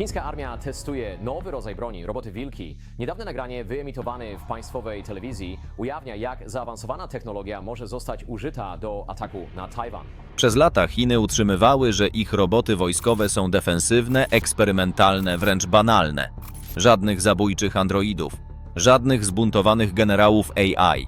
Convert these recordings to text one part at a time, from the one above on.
Chińska armia testuje nowy rodzaj broni, roboty wilki. Niedawne nagranie wyemitowane w państwowej telewizji ujawnia, jak zaawansowana technologia może zostać użyta do ataku na Tajwan. Przez lata Chiny utrzymywały, że ich roboty wojskowe są defensywne, eksperymentalne, wręcz banalne. Żadnych zabójczych androidów, żadnych zbuntowanych generałów AI.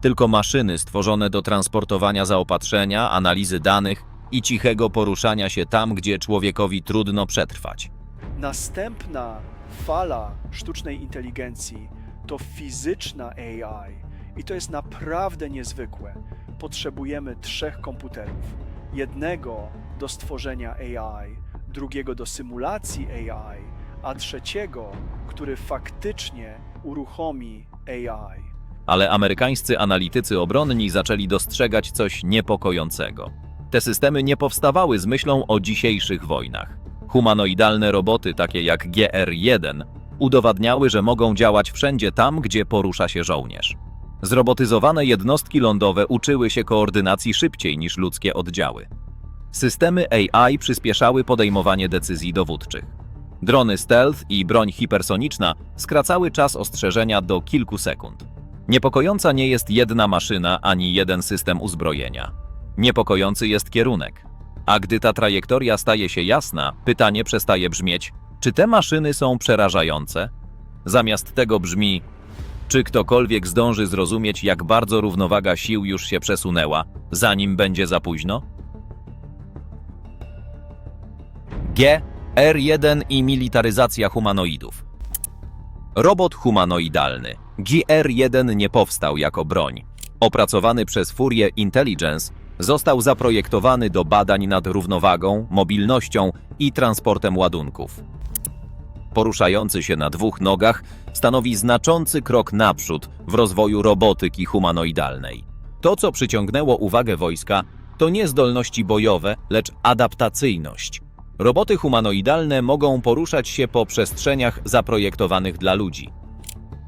Tylko maszyny stworzone do transportowania zaopatrzenia, analizy danych i cichego poruszania się tam, gdzie człowiekowi trudno przetrwać. Następna fala sztucznej inteligencji to fizyczna AI. I to jest naprawdę niezwykłe. Potrzebujemy trzech komputerów. Jednego do stworzenia AI, drugiego do symulacji AI, a trzeciego, który faktycznie uruchomi AI. Ale amerykańscy analitycy obronni zaczęli dostrzegać coś niepokojącego. Te systemy nie powstawały z myślą o dzisiejszych wojnach. Humanoidalne roboty, takie jak GR-1, udowadniały, że mogą działać wszędzie tam, gdzie porusza się żołnierz. Zrobotyzowane jednostki lądowe uczyły się koordynacji szybciej niż ludzkie oddziały. Systemy AI przyspieszały podejmowanie decyzji dowódczych. Drony stealth i broń hipersoniczna skracały czas ostrzeżenia do kilku sekund. Niepokojąca nie jest jedna maszyna ani jeden system uzbrojenia. Niepokojący jest kierunek. A gdy ta trajektoria staje się jasna, pytanie przestaje brzmieć: czy te maszyny są przerażające? Zamiast tego brzmi: czy ktokolwiek zdąży zrozumieć, jak bardzo równowaga sił już się przesunęła, zanim będzie za późno? G, R1 i militaryzacja humanoidów. Robot humanoidalny GR-1 nie powstał jako broń. Opracowany przez Furię Intelligence, został zaprojektowany do badań nad równowagą, mobilnością i transportem ładunków. Poruszający się na dwóch nogach stanowi znaczący krok naprzód w rozwoju robotyki humanoidalnej. To, co przyciągnęło uwagę wojska, to nie zdolności bojowe, lecz adaptacyjność. Roboty humanoidalne mogą poruszać się po przestrzeniach zaprojektowanych dla ludzi.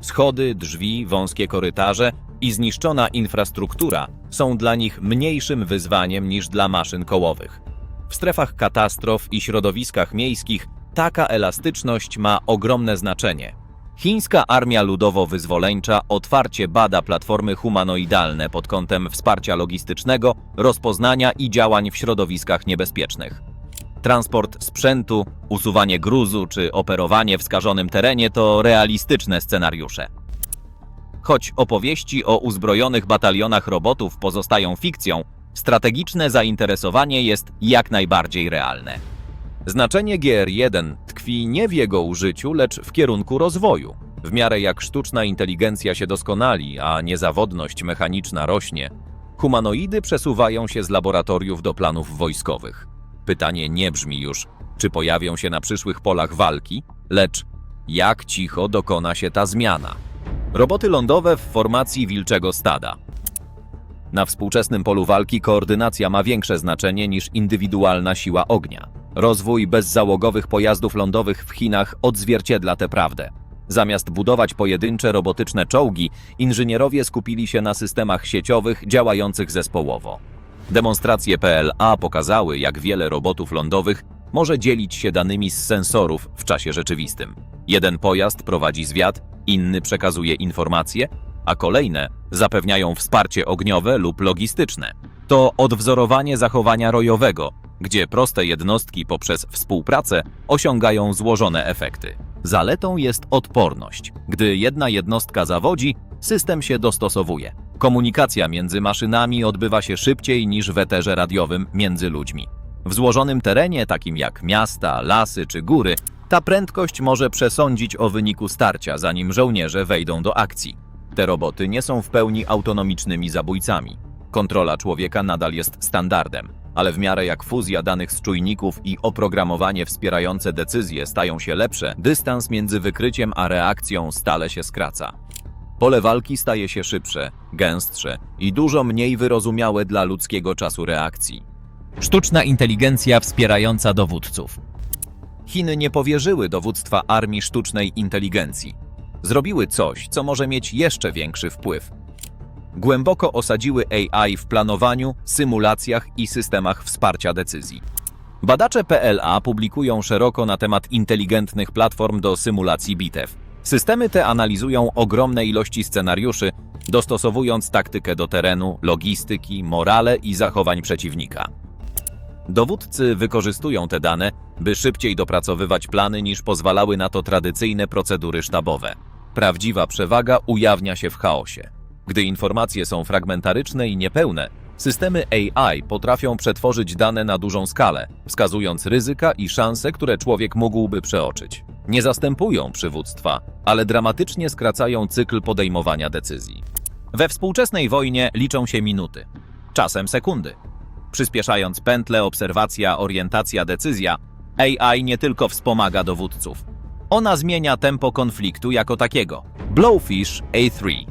Schody, drzwi, wąskie korytarze i zniszczona infrastruktura są dla nich mniejszym wyzwaniem niż dla maszyn kołowych. W strefach katastrof i środowiskach miejskich taka elastyczność ma ogromne znaczenie. Chińska Armia Ludowo-Wyzwoleńcza otwarcie bada platformy humanoidalne pod kątem wsparcia logistycznego, rozpoznania i działań w środowiskach niebezpiecznych. Transport sprzętu, usuwanie gruzu czy operowanie w skażonym terenie to realistyczne scenariusze. Choć opowieści o uzbrojonych batalionach robotów pozostają fikcją, strategiczne zainteresowanie jest jak najbardziej realne. Znaczenie GR1 tkwi nie w jego użyciu, lecz w kierunku rozwoju. W miarę jak sztuczna inteligencja się doskonali, a niezawodność mechaniczna rośnie, humanoidy przesuwają się z laboratoriów do planów wojskowych. Pytanie nie brzmi już, czy pojawią się na przyszłych polach walki, lecz jak cicho dokona się ta zmiana. Roboty lądowe w formacji wilczego stada. Na współczesnym polu walki koordynacja ma większe znaczenie niż indywidualna siła ognia. Rozwój bezzałogowych pojazdów lądowych w Chinach odzwierciedla tę prawdę. Zamiast budować pojedyncze robotyczne czołgi, inżynierowie skupili się na systemach sieciowych działających zespołowo. Demonstracje PLA pokazały, jak wiele robotów lądowych może dzielić się danymi z sensorów w czasie rzeczywistym. Jeden pojazd prowadzi zwiat, inny przekazuje informacje, a kolejne zapewniają wsparcie ogniowe lub logistyczne. To odwzorowanie zachowania rojowego, gdzie proste jednostki poprzez współpracę osiągają złożone efekty. Zaletą jest odporność. Gdy jedna jednostka zawodzi, system się dostosowuje. Komunikacja między maszynami odbywa się szybciej niż w eterze radiowym między ludźmi. W złożonym terenie, takim jak miasta, lasy czy góry, ta prędkość może przesądzić o wyniku starcia, zanim żołnierze wejdą do akcji. Te roboty nie są w pełni autonomicznymi zabójcami. Kontrola człowieka nadal jest standardem, ale w miarę jak fuzja danych z czujników i oprogramowanie wspierające decyzje stają się lepsze, dystans między wykryciem a reakcją stale się skraca. Pole walki staje się szybsze, gęstsze i dużo mniej wyrozumiałe dla ludzkiego czasu reakcji. Sztuczna inteligencja wspierająca dowódców. Chiny nie powierzyły dowództwa armii sztucznej inteligencji. Zrobiły coś, co może mieć jeszcze większy wpływ. Głęboko osadziły AI w planowaniu, symulacjach i systemach wsparcia decyzji. Badacze PLA publikują szeroko na temat inteligentnych platform do symulacji bitew. Systemy te analizują ogromne ilości scenariuszy, dostosowując taktykę do terenu, logistyki, morale i zachowań przeciwnika. Dowódcy wykorzystują te dane, by szybciej dopracowywać plany niż pozwalały na to tradycyjne procedury sztabowe. Prawdziwa przewaga ujawnia się w chaosie. Gdy informacje są fragmentaryczne i niepełne, systemy AI potrafią przetworzyć dane na dużą skalę, wskazując ryzyka i szanse, które człowiek mógłby przeoczyć. Nie zastępują przywództwa, ale dramatycznie skracają cykl podejmowania decyzji. We współczesnej wojnie liczą się minuty, czasem sekundy. Przyspieszając pętle obserwacja, orientacja, decyzja, AI nie tylko wspomaga dowódców. Ona zmienia tempo konfliktu jako takiego. Blowfish A3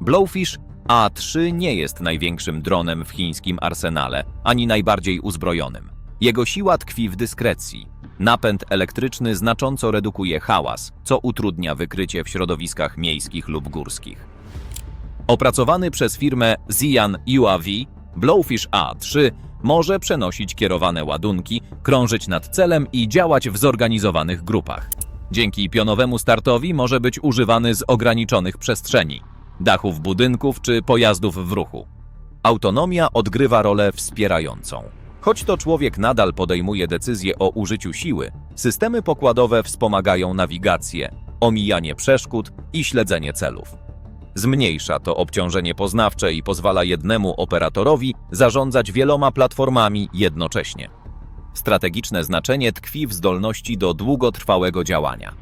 Blowfish A3 nie jest największym dronem w chińskim arsenale, ani najbardziej uzbrojonym. Jego siła tkwi w dyskrecji. Napęd elektryczny znacząco redukuje hałas, co utrudnia wykrycie w środowiskach miejskich lub górskich. Opracowany przez firmę Xi'an UAV, Blowfish A3 może przenosić kierowane ładunki, krążyć nad celem i działać w zorganizowanych grupach. Dzięki pionowemu startowi może być używany z ograniczonych przestrzeni, dachów budynków czy pojazdów w ruchu. Autonomia odgrywa rolę wspierającą. Choć to człowiek nadal podejmuje decyzje o użyciu siły, systemy pokładowe wspomagają nawigację, omijanie przeszkód i śledzenie celów. Zmniejsza to obciążenie poznawcze i pozwala jednemu operatorowi zarządzać wieloma platformami jednocześnie. Strategiczne znaczenie tkwi w zdolności do długotrwałego działania.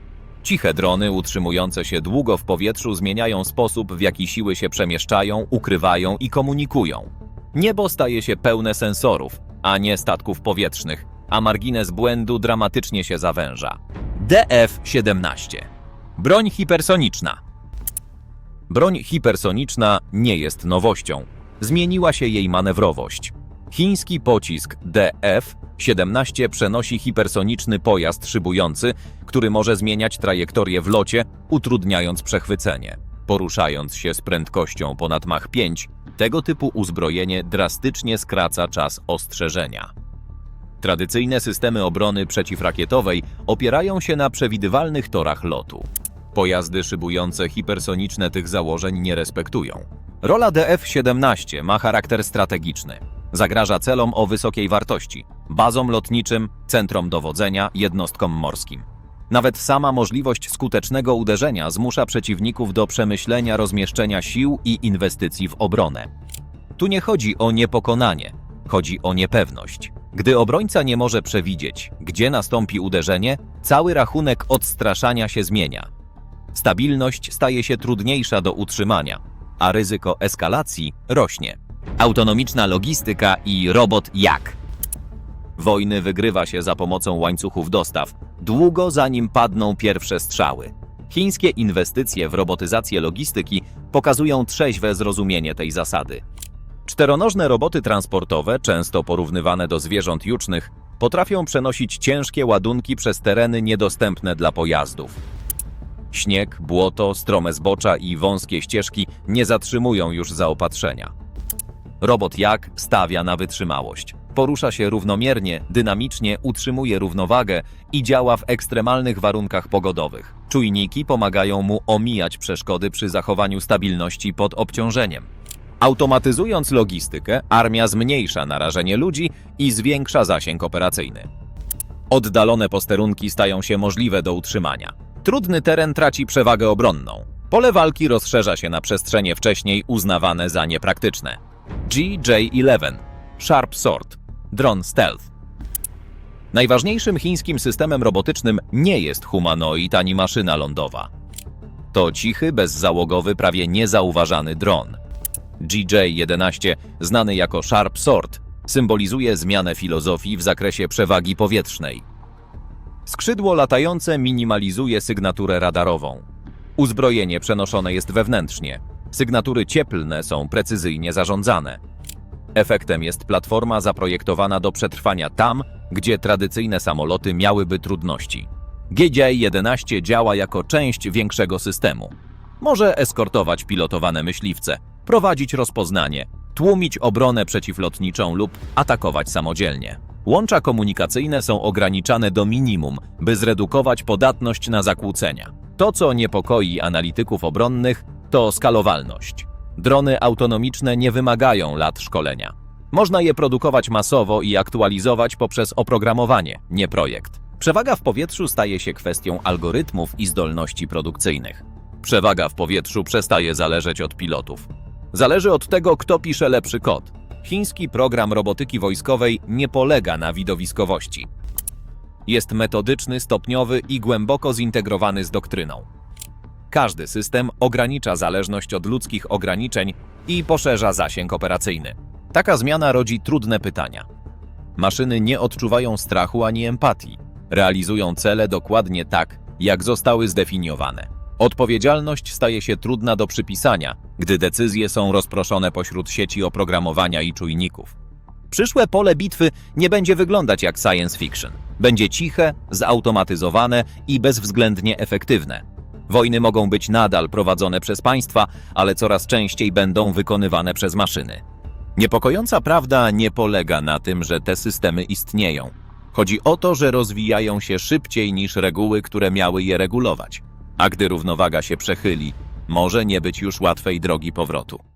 Ciche drony utrzymujące się długo w powietrzu zmieniają sposób, w jaki siły się przemieszczają, ukrywają i komunikują. Niebo staje się pełne sensorów, a nie statków powietrznych, a margines błędu dramatycznie się zawęża. DF-17 Broń hipersoniczna Broń hipersoniczna nie jest nowością. Zmieniła się jej manewrowość. Chiński pocisk DF-17 przenosi hipersoniczny pojazd szybujący, który może zmieniać trajektorię w locie, utrudniając przechwycenie. Poruszając się z prędkością ponad Mach 5, tego typu uzbrojenie drastycznie skraca czas ostrzeżenia. Tradycyjne systemy obrony przeciwrakietowej opierają się na przewidywalnych torach lotu. Pojazdy szybujące hipersoniczne tych założeń nie respektują. Rola DF-17 ma charakter strategiczny. Zagraża celom o wysokiej wartości, bazom lotniczym, centrom dowodzenia, jednostkom morskim. Nawet sama możliwość skutecznego uderzenia zmusza przeciwników do przemyślenia rozmieszczenia sił i inwestycji w obronę. Tu nie chodzi o niepokonanie, chodzi o niepewność. Gdy obrońca nie może przewidzieć, gdzie nastąpi uderzenie, cały rachunek odstraszania się zmienia. Stabilność staje się trudniejsza do utrzymania, a ryzyko eskalacji rośnie. Autonomiczna logistyka i robot jak. Wojny wygrywa się za pomocą łańcuchów dostaw, długo zanim padną pierwsze strzały. Chińskie inwestycje w robotyzację logistyki pokazują trzeźwe zrozumienie tej zasady. Czteronożne roboty transportowe, często porównywane do zwierząt jucznych, potrafią przenosić ciężkie ładunki przez tereny niedostępne dla pojazdów. Śnieg, błoto, strome zbocza i wąskie ścieżki nie zatrzymują już zaopatrzenia. Robot jak stawia na wytrzymałość. Porusza się równomiernie, dynamicznie, utrzymuje równowagę i działa w ekstremalnych warunkach pogodowych. Czujniki pomagają mu omijać przeszkody przy zachowaniu stabilności pod obciążeniem. Automatyzując logistykę, armia zmniejsza narażenie ludzi i zwiększa zasięg operacyjny. Oddalone posterunki stają się możliwe do utrzymania. Trudny teren traci przewagę obronną. Pole walki rozszerza się na przestrzenie wcześniej uznawane za niepraktyczne. GJ-11 Sharp Sword Dron Stealth Najważniejszym chińskim systemem robotycznym nie jest humanoid ani maszyna lądowa. To cichy, bezzałogowy, prawie niezauważany dron. GJ-11, znany jako Sharp Sword, symbolizuje zmianę filozofii w zakresie przewagi powietrznej. Skrzydło latające minimalizuje sygnaturę radarową. Uzbrojenie przenoszone jest wewnętrznie. Sygnatury cieplne są precyzyjnie zarządzane. Efektem jest platforma zaprojektowana do przetrwania tam, gdzie tradycyjne samoloty miałyby trudności. GJ-11 działa jako część większego systemu. Może eskortować pilotowane myśliwce, prowadzić rozpoznanie, tłumić obronę przeciwlotniczą lub atakować samodzielnie. Łącza komunikacyjne są ograniczane do minimum, by zredukować podatność na zakłócenia. To, co niepokoi analityków obronnych, to skalowalność. Drony autonomiczne nie wymagają lat szkolenia. Można je produkować masowo i aktualizować poprzez oprogramowanie, nie projekt. Przewaga w powietrzu staje się kwestią algorytmów i zdolności produkcyjnych. Przewaga w powietrzu przestaje zależeć od pilotów. Zależy od tego, kto pisze lepszy kod. Chiński program robotyki wojskowej nie polega na widowiskowości. Jest metodyczny, stopniowy i głęboko zintegrowany z doktryną. Każdy system ogranicza zależność od ludzkich ograniczeń i poszerza zasięg operacyjny. Taka zmiana rodzi trudne pytania. Maszyny nie odczuwają strachu ani empatii. Realizują cele dokładnie tak, jak zostały zdefiniowane. Odpowiedzialność staje się trudna do przypisania, gdy decyzje są rozproszone pośród sieci oprogramowania i czujników. Przyszłe pole bitwy nie będzie wyglądać jak science fiction. Będzie ciche, zautomatyzowane i bezwzględnie efektywne. Wojny mogą być nadal prowadzone przez państwa, ale coraz częściej będą wykonywane przez maszyny. Niepokojąca prawda nie polega na tym, że te systemy istnieją. Chodzi o to, że rozwijają się szybciej niż reguły, które miały je regulować. A gdy równowaga się przechyli, może nie być już łatwej drogi powrotu.